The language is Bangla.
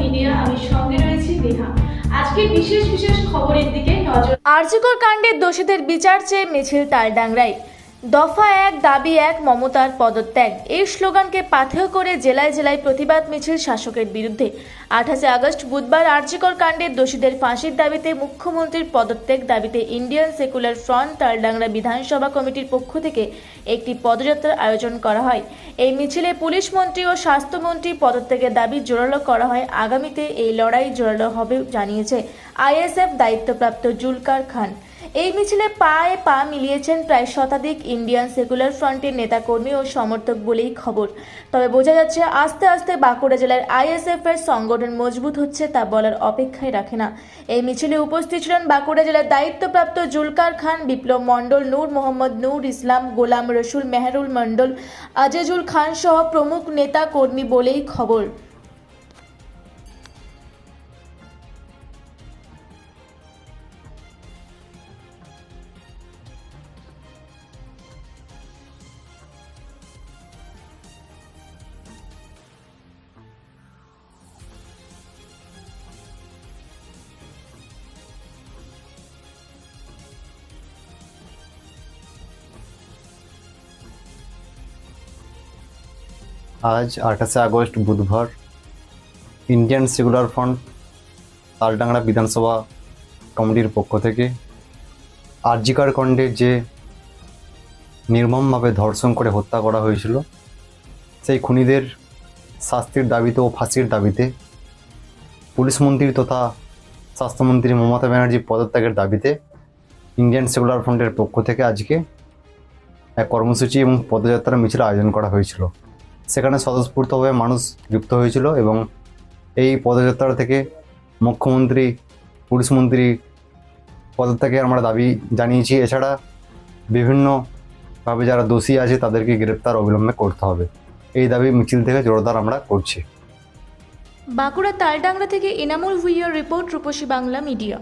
মিডিয়া, আমি সঙ্গে রয়েছি নেহা। আজকে বিশেষ বিশেষ খবরের দিকে নজর কাণ্ডের দোষীদের বিচার চেয়ে মিছিল তালডাংরায়। দফা এক, দাবি এক, মমতার পদত্যাগ। এই স্লোগানকে পাথেয় করে জেলায় জেলায় প্রতিবাদ মিছিল শাসকের বিরুদ্ধে। আঠাশে আগস্ট বুধবার আর্যিকর কাণ্ডের দোষীদের ফাঁসির দাবিতে মুখ্যমন্ত্রীর পদত্যাগ দাবিতে ইন্ডিয়ান সেকুলার ফ্রন্ট, তালডাংরা বিধানসভা কমিটির পক্ষ থেকে একটি পদযাত্রার আয়োজন করা হয়। এই মিছিলে পুলিশ মন্ত্রী ও স্বাস্থ্যমন্ত্রী পদত্যাগের দাবি জোরালো করা হয়। আগামীতে এই লড়াই জোরালো হবে, জানিয়েছে আইএসএফ দায়িত্বপ্রাপ্ত জুলকার খান। এই মিছিলে পায়ে পা মিলিয়েছেন প্রায় শতাধিক ইন্ডিয়ান সেকুলার ফ্রন্টের নেতাকর্মী ও সমর্থক বলেই খবর। তবে বোঝা যাচ্ছে আস্তে আস্তে বাঁকুড়া জেলার আইএসএফ এর সংগঠন মজবুত হচ্ছে তা বলার অপেক্ষায় রাখে না। এই মিছিলে উপস্থিত ছিলেন বাঁকুড়া জেলার দায়িত্বপ্রাপ্ত জুলকার খান, বিপ্লব মণ্ডল, নূর মোহাম্মদ নূর ইসলাম, গোলাম রসুল, মেহরুল মণ্ডল, আজিজুল খান সহ প্রমুখ নেতা কর্মী বলেই খবর। আজ আঠাশে আগস্ট, বুধবার ইন্ডিয়ান সেকুলার ফ্রন্ট তালডাংরা বিধানসভা কমিটির পক্ষ থেকে আরজিকার কণ্ডে যে নির্মমভাবে ধর্ষণ করে হত্যা করা হয়েছিল, সেই খুনিদের শাস্তির দাবিতে ও ফাঁসির দাবিতে পুলিশ মন্ত্রী তথা স্বাস্থ্যমন্ত্রী মমতা ব্যানার্জির পদত্যাগের দাবিতে ইন্ডিয়ান সেকুলার ফ্রন্টের পক্ষ থেকে আজকে এক কর্মসূচি এবং পদযাত্রা মিছিল আয়োজন করা হয়েছিল। সেখানে স্বতঃস্ফূর্তভাবে মানুষ যুক্ত হয়েছিল এবং এই পদযাত্রা থেকে মুখ্যমন্ত্রী, পুলিশ মন্ত্রী পদত্যাগে আমরা দাবি জানিয়েছি। এছাড়া বিভিন্নভাবে যারা দোষী আছে তাদেরকে গ্রেপ্তার অবিলম্বে করতে হবে। এই দাবি মিছিল থেকে জোরদার আমরা করছি। বাঁকুড়া তালডাংরা থেকে এনামুল ভুইয়ার রিপোর্ট রূপসী বাংলা মিডিয়া।